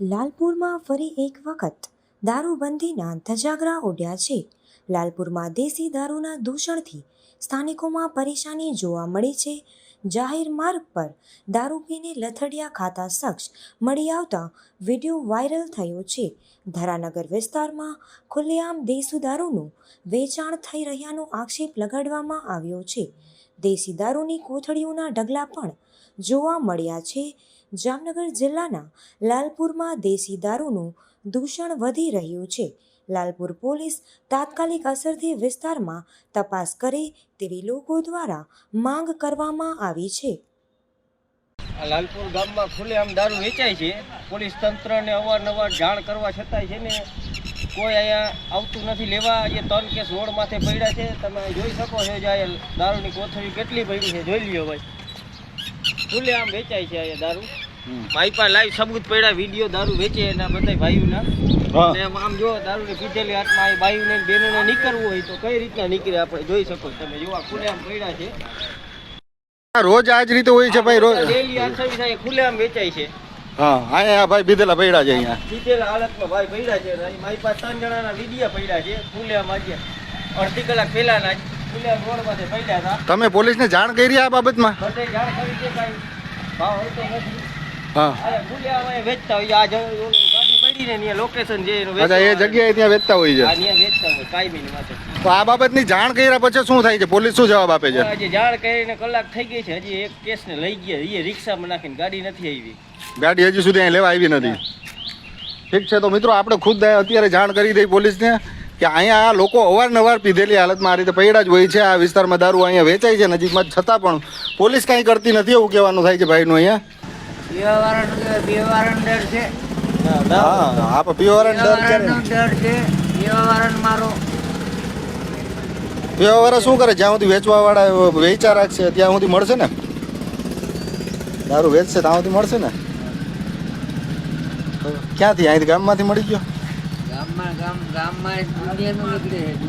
લાલપુરમાં ફરી એક વખત દારૂબંધીના ધજાગરા ઓઢ્યા છે. લાલપુરમાં દેશી દારૂના દૂષણથી સ્થાનિકોમાં પરેશાની જોવા મળી છે. જાહેર માર્ગ પર દારૂ પીને લથડિયા ખાતા શખ્સ મળી આવતા વીડિયો વાયરલ થયો છે. ધરાનગર વિસ્તારમાં ખુલ્લેઆમ દેશી દારૂનું વેચાણ થઈ રહ્યાનો આક્ષેપ લગાડવામાં આવ્યો છે. દેશી દારૂની કોથળીઓના ઢગલા પણ જોવા મળ્યા છે. જામનગર જિલ્લાના લાલપુરમાં દેશી દારૂનું દૂષણ વધી રહ્યું છે. લાલપુર પોલીસ તાત્કાલિક અસરથી વિસ્તારમાં તપાસ કરે તેવી લોકો દ્વારા માંગ કરવામાં આવી છે. લાલપુર ગામમાં ખુલ્લેઆમ દારૂ વેચાય છે. પોલીસ તંત્રને અવારનવાર જાણ કરવા છતાંય છે ને કોઈ અહીંયા આવતું નથી લેવા. જે ત્રણ કેસ રોડ માથે પડ્યા છે. તમે જોઈ શકો છો જે દારૂની કોથળી કેટલી પડી છે. જોઈ લ્યો ભાઈ. ખુલ્લેઆમ વેચાય છે અહીંયા દારૂ. પાસે લાઈવ સબૂત પડ્યા વીડિયો દારૂ વેચે એના બધા ભાઈઓના. આમ જો દારૂની પીધેલી હાથમાં આ બાઈઓને ને બહેનોને નીકળવું હોય તો કઈ રીતના નીકળે આપણે જોઈ શકો તમે જોવા આ ખુલ્લેઆમ પડ્યા છે. રોજ આજ રીતે હોય છે ભાઈ રોજ. ડેલી આસવી થાય અહીંયા ખુલ્લેઆમ વેચાય છે. હા અહીંયા ભાઈ બીધેલા પડ્યા છે અહીંયા. બીધેલા હાલતમાં ભાઈ પડ્યા છે મારી પાસે ત્રણ જણાના વિડિયા પડ્યા છે. ખુલ્લેઆમ આજે. અડધી કલાક પહેલાના જ. તમે પોલીસને જાણ કરી આ બાબતમાં? હા. અચ્છા એ જગ્યાએ ત્યાં વેચતા હોય છે. તો આ બાબતની જાણ કર્યા પછી શું થાય છે? પોલીસ શું જવાબ આપે છે? હજી જાણ કરીને કલાક થઈ ગઈ છે. હજી એક કેસને લઈ ગયા. એ રિક્ષામાં નાખીને ગાડી નથી આવી. ગાડી હજી સુધી અહીં લેવા આવી નથી. ઠીક છે તો મિત્રો આપણે ખુદ અત્યારે જાણ કરી દઈ પોલીસને. કે અહીંયા આ લોકો અવારનવાર પીધેલી હાલતમાં આ રીતે પૈડા જ હોય છે. આ વિસ્તારમાં દારૂ અહીંયા વેચાય છે. નજીકમાં છતાં પણ પોલીસ કાંઈ કરતી નથી એવું કહેવાનું થાય છે ભાઈનું અહીંયા? શું કરે? જ્યાં સુધી વેચવા વાળા વેચા રાખશે ત્યાં સુધી મળશે ને? દારૂ વેચશે ત્યાં સુધી મળશે ને? ક્યાંથી? અહીંથી ગામમાંથી મળી ગયો? ગામમાં ગામ ગામમાં દુનિયાનું નીકળે છે.